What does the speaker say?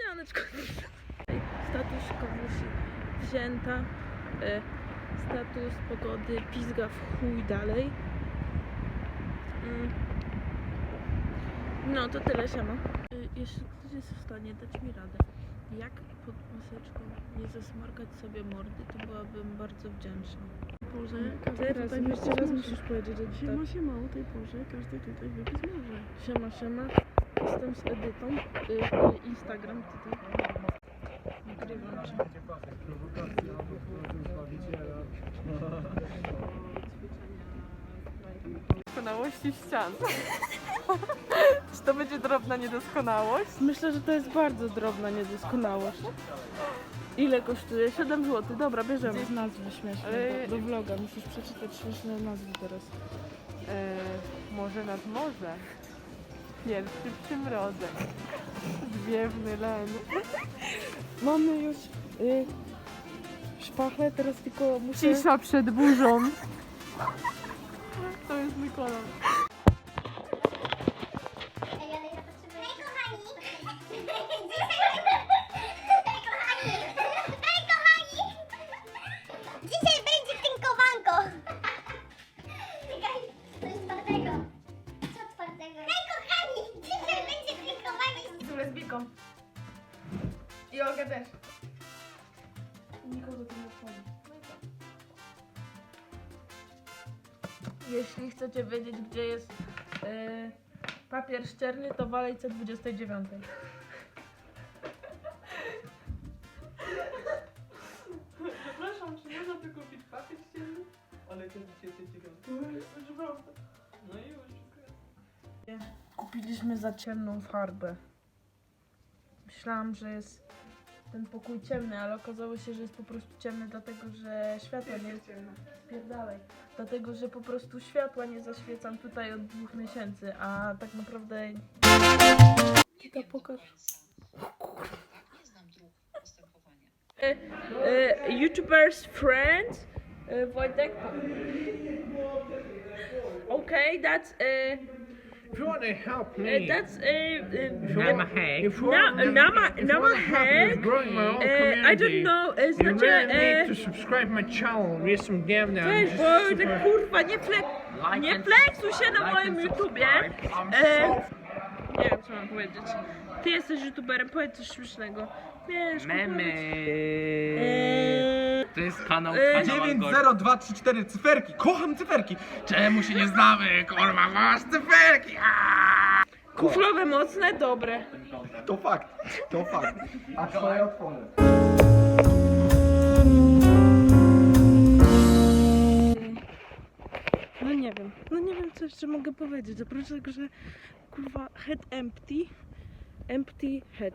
Śniadaneczko. Status kawusi wzięta. E, status pogody pizga w chuj dalej. Mm. No to tyle siema. Y, Jeśli ktoś jest w stanie dać mi radę, jak pod maseczką nie zasmarkać sobie mordy, to byłabym bardzo wdzięczna. Boże, Każdy teraz tutaj raz może. musisz powiedzieć, że Siema, tak. siema, o tej porze każdy tutaj wypis może. Siema, siema. Jestem z Edytą. Y, y, Instagram tutaj. Nagrywam cię. Doskonałości ścian. Czy to będzie drobna niedoskonałość? Myślę, że to jest bardzo drobna niedoskonałość. Ile kosztuje? 7 zł. Dobra, bierzemy. Gdzieś nazwy śmieszne Ale- do, do vloga, musisz przeczytać śmieszne nazwy teraz. E, może nad morze. Pierwszy przymrozek. Zwiewny len. Mamy już y, szpachę, teraz tylko muszę... Cisza przed burzą. To jest mój lesbijką. I Olga też. Nikogo to nie obchodzi. Jeśli chcecie wiedzieć, gdzie jest y, papier ścierny, to w alejce 29. Przepraszam, czy można tu kupić papier ścienny? Ale to jest 29. No i już. Kupiliśmy za ciemną farbę. Myślałam, że jest ten pokój ciemny, ale okazało się, że jest po prostu ciemny, dlatego że światła nie Spierdalaj. Dlatego, że po prostu światła nie zaświecam tutaj od dwóch miesięcy, a tak naprawdę To pokaż. Nie znam dróg postępowania. e, YouTuber's friend e, Wojtek. Okay, that's uh, If you want to help me, uh, that's uh, uh, Namahe. To help me Namahe, with growing my own uh, I community, don't know, you znaczy, really need to subscribe my channel. Jestem gawny. Cześć, Wojtek, kurwa, nie, fle nie flexuj się na moim YouTubie. E, nie wiem, co mam powiedzieć. Ty jesteś YouTuberem, powiedz coś śmiesznego. Wiesz, Memy. To jest kanał kanał 9, Angora. 0, 2, 3, 4 cyferki. Kocham cyferki. Czemu się nie znamy? Kurwa, masz cyferki! Aaaa! kuflowe mocne, dobre. To fakt. To fakt. A twoje otwory. No nie wiem, no nie wiem co jeszcze mogę powiedzieć, oprócz tego, że kurwa head empty, empty head.